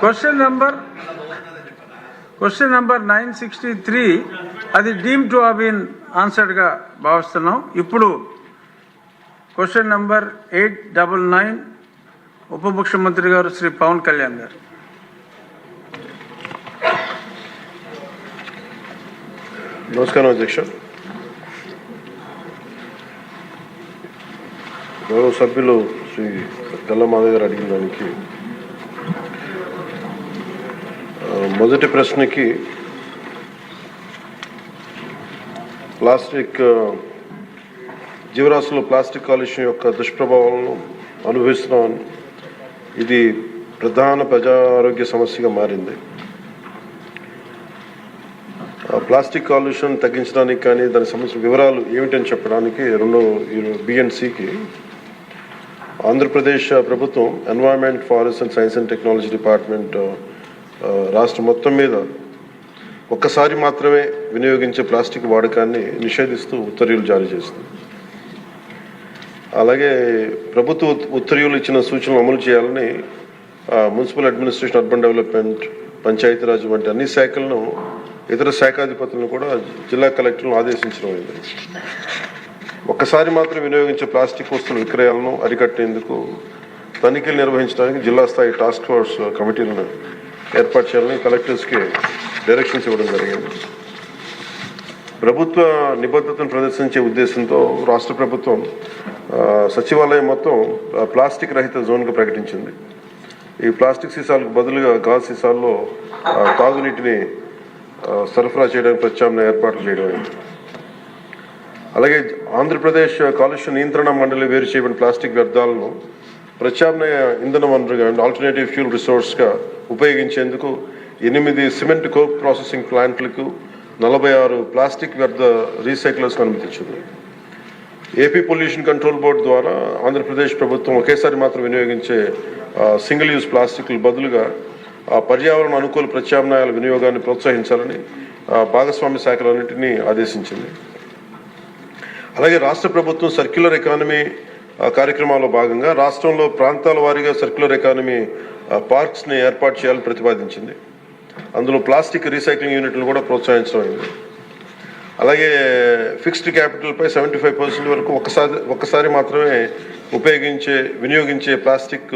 Question number question number nine sixty three అది deem to been ఆన్సర్డ్గా భావిస్తున్నాం. ఇప్పుడు question number eight double nine ఉప ముఖ్యమంత్రి గారు శ్రీ పవన్ కళ్యాణ్ గారు. నమస్కారం అధ్యక్ష. గౌరవ సభ్యులు శ్రీ గల్ల మాధవ్ గారు అడిగిన దానికి మొదటి ప్రశ్నకి ప్లాస్టిక్ జీవరాశులు ప్లాస్టిక్ కాలుష్యం యొక్క దుష్ప్రభావాలను అనుభవిస్తున్నామని. ఇది ప్రధాన ప్రజా ఆరోగ్య సమస్యగా మారింది. ప్లాస్టిక్ కాలుష్యం తగ్గించడానికి కానీ దాని సంబంధించిన వివరాలు ఏమిటని చెప్పడానికి రెండు బిఎన్సికి ఆంధ్రప్రదేశ్ ప్రభుత్వం environment forest and science and technology department రాష్ట్రం మొత్తం మీద ఒక్కసారి మాత్రమే వినియోగించే ప్లాస్టిక్ వాడకాన్ని నిషేధిస్తూ ఉత్తర్వులు జారీ చేస్తుంది. అలాగే ప్రభుత్వ ఉత్తర్వులు ఇచ్చిన సూచనలు అమలు చేయాలని municipal administration urban development Panchayati Raj వంటి అన్ని శాఖలను ఇతర శాఖాధిపతులను కూడా జిల్లా కలెక్టర్లను ఆదేశించడం అయింది. ఒక్కసారి మాత్రం వినియోగించే ప్లాస్టిక్ వస్తువుల విక్రయాలను అరికట్టేందుకు తనిఖీలు నిర్వహించడానికి జిల్లా స్థాయి టాస్క్ ఫోర్స్ కమిటీలను ఏర్పాటు చేయాలని కలెక్టర్స్కి డైరెక్షన్స్ ఇవ్వడం జరిగింది. ప్రభుత్వ నిబద్ధతను ప్రదర్శించే ఉద్దేశంతో రాష్ట్ర ప్రభుత్వం సచివాలయం మొత్తం ప్లాస్టిక్ రహిత జోన్గా ప్రకటించింది. ఈ ప్లాస్టిక్ సీసాలకు బదులుగా గాజు సీసాల్లో తాగునీటిని సరఫరా చేయడానికి ప్రత్యామ్నాయ ఏర్పాట్లు చేయడం అలాగే ఆంధ్రప్రదేశ్ కాలుష్య నియంత్రణ మండలి వేరు చేయబడిన ప్లాస్టిక్ వ్యర్థాలను ప్రత్యామ్నాయ ఇంధన వనరుగా ఆల్టర్నేటివ్ ఫ్యూల్ రిసోర్స్గా ఉపయోగించేందుకు ఎనిమిది సిమెంట్ కోక్ ప్రాసెసింగ్ ప్లాంట్లకు నలభై ఆరు ప్లాస్టిక్ వ్యర్థ రీసైక్లర్స్కి అనుమతించింది ఏపీ పొల్యూషన్ కంట్రోల్ బోర్డు ద్వారా ఆంధ్రప్రదేశ్ ప్రభుత్వం ఒకేసారి మాత్రం వినియోగించే సింగిల్ యూజ్ ప్లాస్టిక్లు బదులుగా ఆ, పర్యావరణ అనుకూల ప్రత్యామ్నాయాల వినియోగాన్ని ప్రోత్సహించాలని భాగస్వామ్య శాఖలన్నింటినీ ఆదేశించింది. అలాగే రాష్ట్ర ప్రభుత్వం సర్క్యులర్ ఎకానమీ కార్యక్రమాల్లో భాగంగా రాష్ట్రంలో ప్రాంతాల వారీగా సర్క్యులర్ ఎకానమీ పార్క్స్ని ఏర్పాటు చేయాలని ప్రతిపాదించింది. అందులో ప్లాస్టిక్ రీసైక్లింగ్ యూనిట్లు కూడా ప్రోత్సహించడం అయింది. అలాగే ఫిక్స్డ్ క్యాపిటల్పై సెవెంటీ ఫైవ్ పర్సెంట్ వరకు ఒకసారి ఒక్కసారి మాత్రమే ఉపయోగించే వినియోగించే ప్లాస్టిక్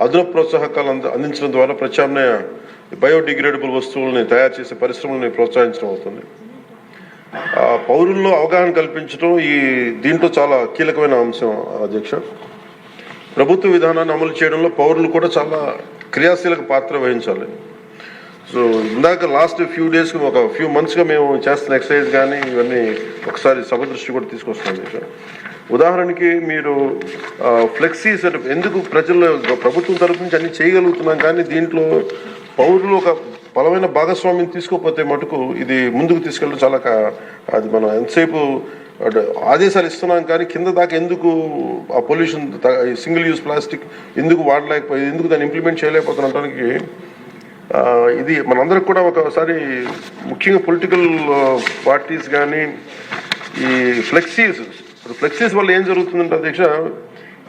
అదనపు ప్రోత్సాహకాలు అంద అందించడం ద్వారా ప్రత్యామ్నాయ బయోడిగ్రేడబుల్ వస్తువుల్ని తయారు చేసే పరిశ్రమల్ని ప్రోత్సహించడం అవుతుంది. పౌరుల్లో అవగాహన కల్పించడం ఈ దీంట్లో చాలా కీలకమైన అంశం అధ్యక్ష. ప్రభుత్వ విధానాన్ని అమలు చేయడంలో పౌరులు కూడా చాలా క్రియాశీలక పాత్ర వహించాలి. సో ఇందాక లాస్ట్ ఫ్యూ డేస్ ఒక ఫ్యూ మంత్స్గా మేము చేస్తున్న ఎక్సర్సైజ్ కానీ ఇవన్నీ ఒకసారి సభ దృష్టి కూడా తీసుకొస్తాం సార్. ఉదాహరణకి మీరు ఫ్లెక్సీస్ అంటే ఎందుకు ప్రజల్లో ప్రభుత్వం తరపు నుంచి అన్ని చేయగలుగుతున్నాం కానీ దీంట్లో పౌరులు ఒక బలమైన భాగస్వామ్యం తీసుకోకపోతే మటుకు ఇది ముందుకు తీసుకెళ్ళడం చాలా అది మనం ఎంతసేపు ఆదేశాలు ఇస్తున్నాం కానీ కింద దాకా ఎందుకు ఆ పొల్యూషన్ సింగిల్ యూజ్ ప్లాస్టిక్ ఎందుకు వాడలేకపోయి ఎందుకు దాన్ని ఇంప్లిమెంట్ చేయలేకపోతున్నటానికి ఇది మనందరికి కూడా ఒకసారి ముఖ్యంగా పొలిటికల్ పార్టీస్ కానీ ఈ ఫ్లెక్సీస్ ఇప్పుడు ఫ్లెక్సీస్ వల్ల ఏం జరుగుతుందంటే అధ్యక్ష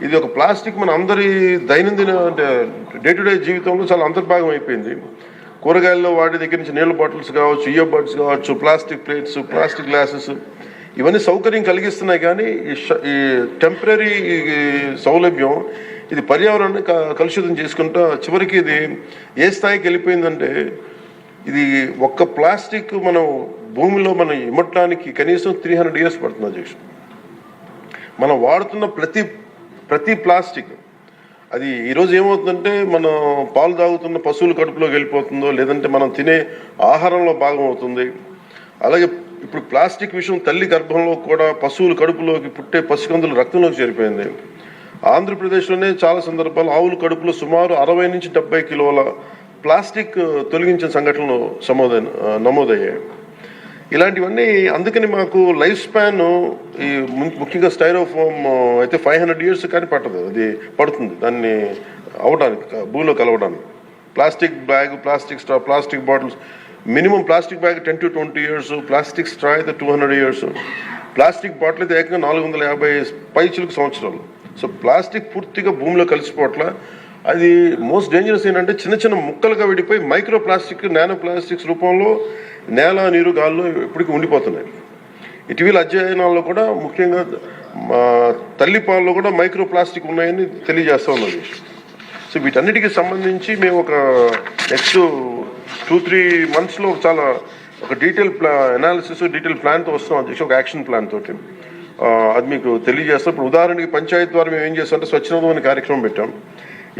ఇది ఒక ప్లాస్టిక్ మన అందరి దైనందిన అంటే డే టు డే జీవితంలో చాలా అంతర్భాగం అయిపోయింది. కూరగాయల్లో వాటి దగ్గర నుంచి నీళ్ళ బాటిల్స్ కావచ్చు ఇయర్ బడ్స్ కావచ్చు ప్లాస్టిక్ ప్లేట్స్ ప్లాస్టిక్ గ్లాసెస్ ఇవన్నీ సౌకర్యం కలిగిస్తున్నాయి కానీ ఈ టెంపరీ సౌలభ్యం ఇది పర్యావరణాన్ని క- కలుషితం చేసుకుంటా చివరికి ఇది ఏ స్థాయికి వెళ్ళిపోయిందంటే ఇది ఒక్క ప్లాస్టిక్ మనం భూమిలో మనం ఇమ్మటానికి కనీసం త్రీ హండ్రెడ్ ఇయర్స్ పడుతుంది అధ్యక్ష మనం వాడుతున్న ప్రతి ప్రతి ప్లాస్టిక్ అది ఈరోజు ఏమవుతుందంటే మనం పాలు తాగుతున్న పశువుల కడుపులోకి వెళ్ళిపోతుందో లేదంటే మనం తినే ఆహారంలో భాగం అవుతుంది. అలాగే ఇప్పుడు ప్లాస్టిక్ విషయం తల్లి గర్భంలో కూడా పశువుల కడుపులోకి పుట్టే పసికందుల రక్తంలోకి చేరిపోయింది. ఆంధ్రప్రదేశ్లోనే చాలా సందర్భాలు ఆవుల కడుపులో సుమారు అరవై నుంచి డెబ్బై కిలోల ప్లాస్టిక్ తొలగించిన సంఘటనలు సమోదైన నమోదయ్యాయి. ఇలాంటివన్నీ అందుకని మాకు లైఫ్ స్పాన్ ఈ ముఖ్యంగా స్టైరోఫోమ్ అయితే ఫైవ్ హండ్రెడ్ ఇయర్స్ కానీ పట్టదు. అది పడుతుంది. దాన్ని అవడానికి భూమిలో కలవడానికి. Plastic bag plastic straw plastic bottles minimum plastic bag ten to twenty years plastic straw అయితే two hundred years. Plastic bottle అయితే ఏకంగా నాలుగు వందల యాభై పైచులకు సంవత్సరాలు. సో ప్లాస్టిక్ పూర్తిగా భూమిలో కలిసిపోవట్ల అది మోస్ట్ డేంజరస్ ఏంటంటే చిన్న చిన్న ముక్కలుగా విడిపోయి మైక్రో ప్లాస్టిక్ నానో ప్లాస్టిక్స్ రూపంలో నేల నీరు గాల్లో ఇప్పటికీ ఉండిపోతున్నాయి. ఇటీవల అధ్యయనాల్లో కూడా ముఖ్యంగా మా తల్లి పాలలో కూడా మైక్రో ప్లాస్టిక్ ఉన్నాయని తెలియజేస్తా ఉన్నది సో వీటన్నిటికీ సంబంధించి మేము ఒక నెక్స్ట్ టూ త్రీ మంత్స్లో చాలా ఒక డీటెయిల్ ప్లా అనాలిసిస్ డీటెయిల్ ప్లాన్తో వస్తాం. అధ్యక్ష ఒక యాక్షన్ ప్లాన్ తోటి. అది మీకు తెలియజేస్తాం. ఇప్పుడు ఉదాహరణకి పంచాయతీ ద్వారా మేము ఏం చేస్తాం అంటే స్వచ్ఛందం అనే కార్యక్రమం పెట్టాం.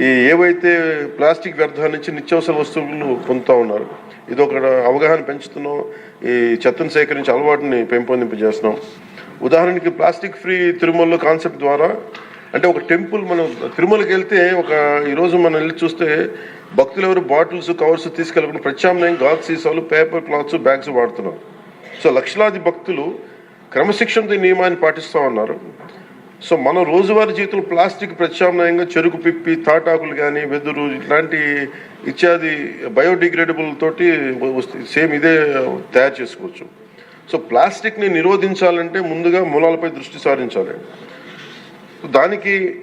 ఈ ఏవైతే ప్లాస్టిక్ వ్యర్థాల నుంచి నిత్యావసర వస్తువులు పొందుతూ ఉన్నారు ఇది ఒక అవగాహన పెంచుతున్నాం. ఈ చెత్తను సేకరించి అలవాటుని పెంపొందింపజేస్తున్నాం. ఉదాహరణకి ప్లాస్టిక్ ఫ్రీ తిరుమలలో కాన్సెప్ట్ ద్వారా అంటే ఒక టెంపుల్ మనం తిరుమలకి వెళ్తే ఒక ఈరోజు మనం వెళ్ళి చూస్తే భక్తులు ఎవరు బాటిల్స్ కవర్స్ తీసుకెళ్ళకుండా ప్రత్యామ్నాయం గాజు సీసాలు పేపర్ క్లాత్స్ బ్యాగ్స్ వాడుతున్నారు. సో లక్షలాది భక్తులు క్రమశిక్షణతో నియమాన్ని పాటిస్తూ ఉన్నారు. సో మన రోజువారీ జీవితంలో ప్లాస్టిక్ ప్రత్యామ్నాయంగా చెరుకు పిప్పి తాటాకులు కానీ వెదురు ఇట్లాంటి ఇత్యాది బయోడిగ్రేడబుల్ తోటి సేమ్ ఇదే తయారు చేసుకోవచ్చు. సో ప్లాస్టిక్ని నిరోధించాలంటే ముందుగా మూలాలపై దృష్టి సారించాలి. దానికి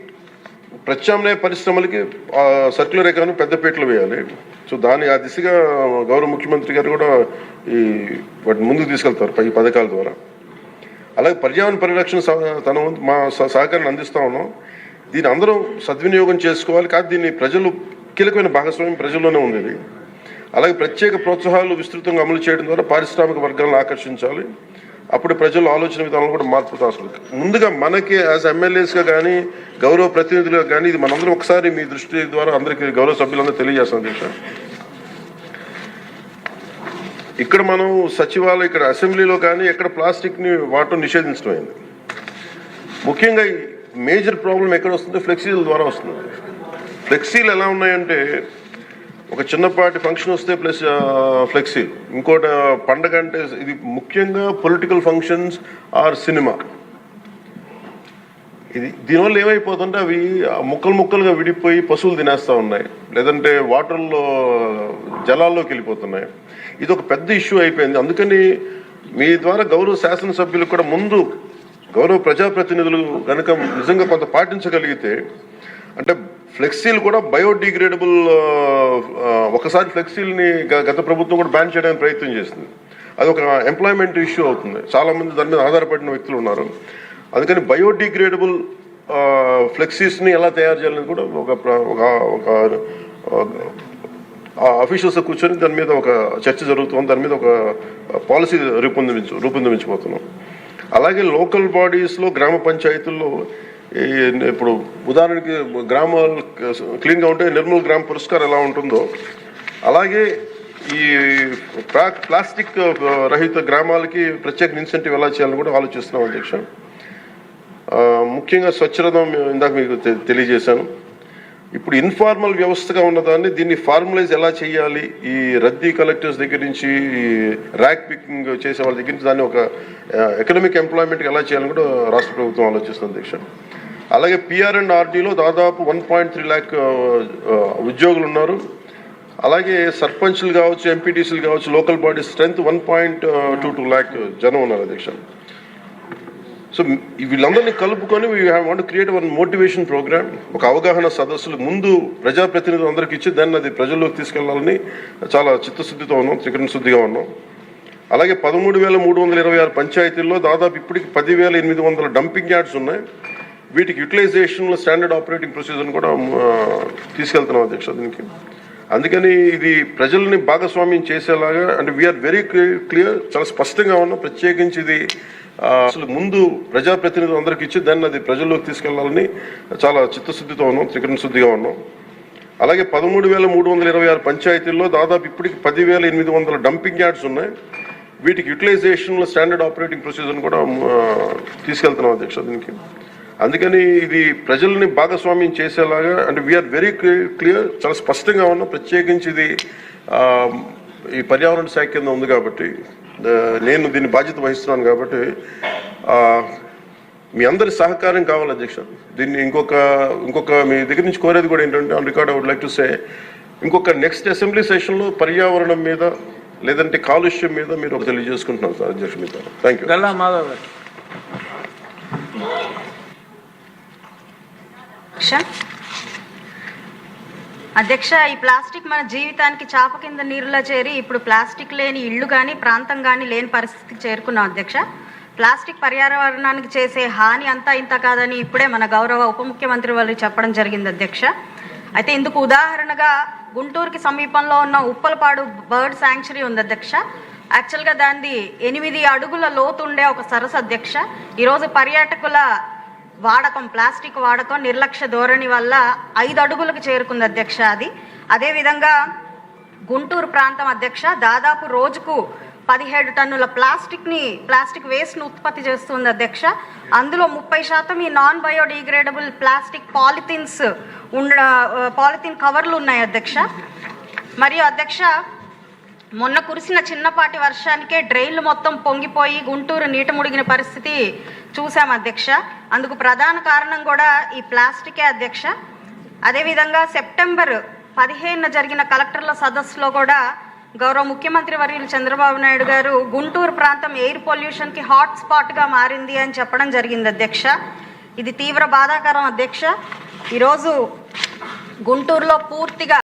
ప్రత్యామ్నాయ పరిశ్రమలకి సర్క్యులర్ ఎకానమీ పెద్దపీటలు వేయాలి. సో దాని ఆ దిశగా గౌరవ ముఖ్యమంత్రి గారు కూడా ఈ వాటిని ముందుకు తీసుకెళ్తారు ఈ పథకాల ద్వారా. అలాగే పర్యావరణ పరిరక్షణ సహ- తన మా సహకారాన్ని అందిస్తా ఉన్నాం. దీన్ని అందరం సద్వినియోగం చేసుకోవాలి. కాదు దీన్ని ప్రజలు కీలకమైన భాగస్వామ్యం ప్రజల్లోనే ఉంది ఇది. అలాగే ప్రత్యేక ప్రోత్సాహాలు విస్తృతంగా అమలు చేయడం ద్వారా పారిశ్రామిక వర్గాలను ఆకర్షించాలి. అప్పుడు ప్రజల ఆలోచన విధానంలో కూడా మార్పు అసలు. ముందుగా మనకి యాజ్ ఎమ్మెల్యేస్గా కానీ గౌరవ ప్రతినిధులుగా కానీ ఇది మనందరం ఒకసారి మీ దృష్టి ద్వారా అందరికీ గౌరవ సభ్యులందరూ తెలియజేస్తాం దీక్ష ఇక్కడ మనం సచివాలయం ఇక్కడ అసెంబ్లీలో కానీ ఎక్కడ ప్లాస్టిక్ని వాడటం నిషేధించడం అయింది ముఖ్యంగా మేజర్ ప్రాబ్లం ఎక్కడ వస్తుంది ఫ్లెక్సీల ద్వారా వస్తుంది. ఫ్లెక్సీలు ఎలా ఉన్నాయంటే ఒక చిన్నపాటి ఫంక్షన్ వస్తే ప్లస్ ఫ్లెక్సీ ఇంకోటి పండగ అంటే ఇది ముఖ్యంగా పొలిటికల్ ఫంక్షన్స్ ఆర్ సినిమా ఇది దీనివల్ల ఏమైపోతుంటే అవి ముక్కలు ముక్కలుగా విడిపోయి పశువులు తినేస్తూ ఉన్నాయి. లేదంటే వాటర్లో జలాల్లోకి వెళ్ళిపోతున్నాయి. ఇది ఒక పెద్ద ఇష్యూ అయిపోయింది. అందుకని మీ ద్వారా గౌరవ శాసనసభ్యులకు కూడా ముందు గౌరవ ప్రజాప్రతినిధులు కనుక నిజంగా కొంత పాటించగలిగితే అంటే ఫ్లెక్సీలు కూడా బయోడిగ్రేడబుల్ ఒకసారి ఫ్లెక్సీల్ని గత ప్రభుత్వం కూడా బ్యాన్ చేయడానికి ప్రయత్నం చేసింది. అది ఒక ఎంప్లాయ్మెంట్ ఇష్యూ అవుతుంది. చాలామంది దాని మీద ఆధారపడిన వ్యక్తులు ఉన్నారు. అందుకని బయోడిగ్రేడబుల్ ఫ్లెక్సీస్ని ఎలా తయారు చేయాలని కూడా ఒక ఒక ఒక అఫీషియల్స్ కూర్చొని దాని మీద ఒక చర్చ జరుగుతుంది. దాని మీద ఒక పాలసీ రూపొందించు రూపొందించబోతున్నాం. అలాగే లోకల్ బాడీస్లో గ్రామ పంచాయతీల్లో ఇప్పుడు ఉదాహరణకి గ్రామాలు క్లీన్గా ఉంటే నిర్మల్ గ్రామ పురస్కారం ఎలా ఉంటుందో అలాగే ఈ ప్లా- ప్లాస్టిక్ రహిత గ్రామాలకి ప్రత్యేక ఇన్సెంటివ్ ఎలా చేయాలని కూడా ఆలోచిస్తున్నాం అధ్యక్ష. ముఖ్యంగా స్వచ్ఛరథం ఇందాక మీకు తెలియజేశాను. ఇప్పుడు ఇన్ఫార్మల్ వ్యవస్థగా ఉన్నదాన్ని దీన్ని ఫార్మలైజ్ ఎలా చేయాలి? ఈ రద్దీ కలెక్టర్స్ దగ్గర నుంచి ఈ ర్యాక్ పికింగ్ చేసే వాళ్ళ దగ్గర నుంచి దాన్ని ఒక ఎకనామిక్ ఎంప్లాయ్మెంట్కి ఎలా చేయాలని కూడా రాష్ట్ర ప్రభుత్వం ఆలోచిస్తుంది అధ్యక్ష. అలాగే పిఆర్ అండ్ ఆర్డీలో దాదాపు వన్ పాయింట్ త్రీ ల్యాక్ ఉద్యోగులు ఉన్నారు. అలాగే సర్పంచ్లు కావచ్చు ఎంపీటీసీలు కావచ్చు local body strength one point two two lakh జనం ఉన్నారు అధ్యక్ష. సో వీళ్ళందరినీ కలుపుకొని we have want create one motivation programme ఒక అవగాహన సదస్సులు ముందు ప్రజాప్రతినిధులు అందరికి ఇచ్చి దాన్ని అది ప్రజల్లోకి తీసుకెళ్ళాలని చాలా చిత్తశుద్ధితో ఉన్నాం త్రికరణ శుద్ధిగా ఉన్నాం. అలాగే పదమూడు వేల మూడు వందల ఇరవై ఆరు పంచాయతీల్లో దాదాపు ఇప్పటికి పదివేల ఎనిమిది వందల డంపింగ్ యార్డ్స్ ఉన్నాయి. వీటికి యూటిలైజేషన్లో స్టాండర్డ్ ఆపరేటింగ్ ప్రొసీజర్ని కూడా తీసుకెళ్తున్నాం అధ్యక్ష దీనికి. అందుకని ఇది ప్రజల్ని భాగస్వామ్యం చేసేలాగా అంటే వీఆర్ వెరీ క్లియర్ చాలా స్పష్టంగా ఉన్నాం. ప్రత్యేకించి ఇది అసలు ముందు ప్రజాప్రతినిధులు అందరికి ఇచ్చి దాన్ని అది ప్రజల్లోకి తీసుకెళ్ళాలని చాలా చిత్తశుద్ధితో ఉన్నాం త్రికరణ శుద్ధిగా ఉన్నాం. అలాగే పదమూడు వేల మూడు వందల ఇరవై ఆరు పంచాయతీల్లో దాదాపు ఇప్పటికి పదివేల ఎనిమిది వందల డంపింగ్ యార్డ్స్ ఉన్నాయి. వీటికి యూటిలైజేషన్లో స్టాండర్డ్ ఆపరేటింగ్ ప్రొసీజర్ని కూడా తీసుకెళ్తున్నాం అధ్యక్ష దీనికి. అందుకని ఇది ప్రజల్ని భాగస్వామ్యం చేసేలాగా అంటే వీఆర్ వెరీ క్లియర్ చాలా స్పష్టంగా ఉన్నాం ప్రత్యేకించి ఇది ఈ పర్యావరణ శాఖ కింద ఉంది కాబట్టి నేను దీన్ని బాధ్యత వహిస్తున్నాను కాబట్టి మీ అందరి సహకారం కావాలి అధ్యక్ష. దీన్ని ఇంకొక ఇంకొక మీ దగ్గర నుంచి కోరేది కూడా ఏంటంటే on record I would like to say ఇంకొక నెక్స్ట్ అసెంబ్లీ సెషన్లో పర్యావరణం మీద లేదంటే కాలుష్యం మీద మీరు ఒక తెలియజేసుకుంటున్నాం సార్ అధ్యక్ష మీతో థ్యాంక్ యూ గల్లా మాధవ్ గారు. అధ్యక్ష. అధ్యక్ష ఈ ప్లాస్టిక్ మన జీవితానికి చాప కింద నీరులా చేరి ఇప్పుడు ప్లాస్టిక్ లేని ఇళ్ళు కానీ ప్రాంతం కానీ లేని పరిస్థితికి చేరుకున్నాం అధ్యక్ష. ప్లాస్టిక్ పర్యావరణానికి చేసే హాని అంతా ఇంత కాదని ఇప్పుడే మన గౌరవ ఉప ముఖ్యమంత్రి వాళ్ళు చెప్పడం జరిగింది అధ్యక్ష. అయితే ఇందుకు ఉదాహరణగా గుంటూరుకి సమీపంలో ఉన్న ఉప్పలపాడు బర్డ్ శాంక్చురీ ఉంది అధ్యక్ష. యాక్చువల్గా దాన్ని ఎనిమిది అడుగుల లోతు ఉండే ఒక సరస్సు అధ్యక్ష. ఈరోజు పర్యాటకుల వాడకం ప్లాస్టిక్ వాడకం నిర్లక్ష్య ధోరణి వల్ల ఐదు అడుగులకు చేరుకుంది అధ్యక్ష అది. అదేవిధంగా గుంటూరు ప్రాంతం అధ్యక్ష దాదాపు రోజుకు పదిహేడు టన్నుల ప్లాస్టిక్ని ప్లాస్టిక్ వేస్ట్ను ఉత్పత్తి చేస్తుంది అధ్యక్ష. అందులో ముప్పై శాతం ఈ నాన్ బయోడిగ్రేడబుల్ ప్లాస్టిక్ పాలిథిన్స్ ఉండ పాలిథిన్ కవర్లు ఉన్నాయి అధ్యక్ష. మరియు అధ్యక్ష మొన్న కురిసిన చిన్నపాటి వర్షానికే డ్రైన్లు మొత్తం పొంగిపోయి గుంటూరు నీట ముడిగిన పరిస్థితి చూసాం అధ్యక్ష. అందుకు ప్రధాన కారణం కూడా ఈ ప్లాస్టికే అధ్యక్ష. అదేవిధంగా సెప్టెంబర్ పదిహేనున జరిగిన కలెక్టర్ల సదస్సులో కూడా గౌరవ ముఖ్యమంత్రి వర్యులు చంద్రబాబు నాయుడు గారు గుంటూరు ప్రాంతం ఎయిర్ పొల్యూషన్కి హాట్ స్పాట్గా మారింది అని చెప్పడం జరిగింది అధ్యక్ష. ఇది తీవ్ర బాధాకరం అధ్యక్ష. ఈరోజు గుంటూరులో పూర్తిగా